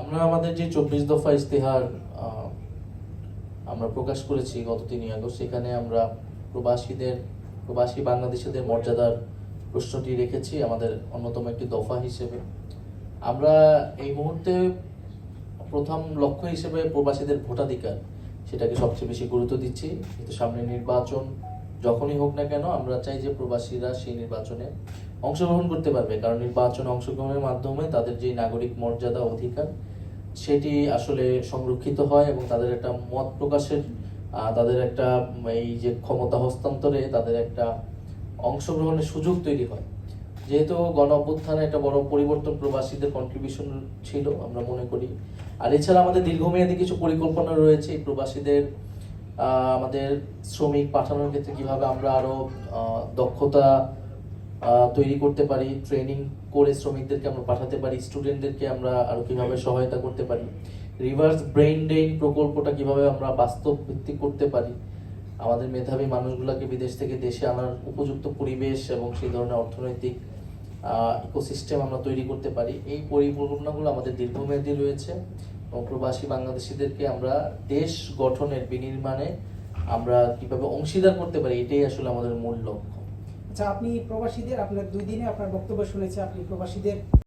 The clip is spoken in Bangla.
আমরা আমাদের যে চব্বিশ দফা ইস্তেহার আমরা প্রকাশ করেছি গত তিনই আগস্ট, সেখানে আমরা প্রবাসীদের, প্রবাসী বাংলাদেশিদের মর্যাদার প্রশ্নটি রেখেছি আমাদের অন্যতম একটি দফা হিসেবে। আমরা এই মুহূর্তে প্রথম লক্ষ্য হিসেবে প্রবাসীদের ভোটাধিকার, সেটাকে সবচেয়ে বেশি গুরুত্ব দিচ্ছি। কিন্তু সামনে নির্বাচন, যখনই হোক না কেন, আমরা চাই যে প্রবাসীরা সেই নির্বাচনে অংশগ্রহণ করতে পারবে, কারণ নির্বাচনে অংশগ্রহণের মাধ্যমে তাদের যে নাগরিক মর্যাদা অধিকার, সেটি আসলে সংরক্ষিত হয় এবং তাদের একটা মত প্রকাশের তাদের একটা, এই যে ক্ষমতা হস্তান্তরে তাদের একটা অংশগ্রহণের সুযোগ তৈরি হয়। যেহেতু গণ অভ্যুত্থানে একটা বড় পরিবর্তন প্রবাসীদের কন্ট্রিবিউশন ছিল, আমরা মনে করি। আর এছাড়া আমাদের দীর্ঘমেয়াদী কিছু পরিকল্পনা রয়েছে প্রবাসীদের আমাদের শ্রমিক পাঠানোর ক্ষেত্রে কীভাবে আমরা আরও দক্ষতা তৈরি করতে পারি ট্রেনিং করে শ্রমিকদেরকে আমরা পাঠাতে পারি স্টুডেন্টদেরকে আমরা আরও কীভাবে সহায়তা করতে পারি রিভার্স ব্রেইন ড্রেইন প্রকল্পটা কীভাবে আমরা বাস্তব ভিত্তিক করতে পারি আমাদের মেধাবী মানুষগুলোকে বিদেশ থেকে দেশে আনার উপযুক্ত পরিবেশ এবং সেই ধরনের অর্থনৈতিক ইকোসিস্টেম আমরা তৈরি করতে পারি এই পরিকল্পনাগুলো আমাদের দীর্ঘমেয়াদী রয়েছে এবং প্রবাসী বাংলাদেশিদেরকে আমরা দেশ গঠনের বিনির্মাণে আমরা কীভাবে অংশীদার করতে পারি এটাই আসলে আমাদের মূল লক্ষ্য। আচ্ছা আপনি প্রবাসীদের আপনার দুই দিনে আপনার বক্তব্য শুনেছি আপনি প্রবাসীদের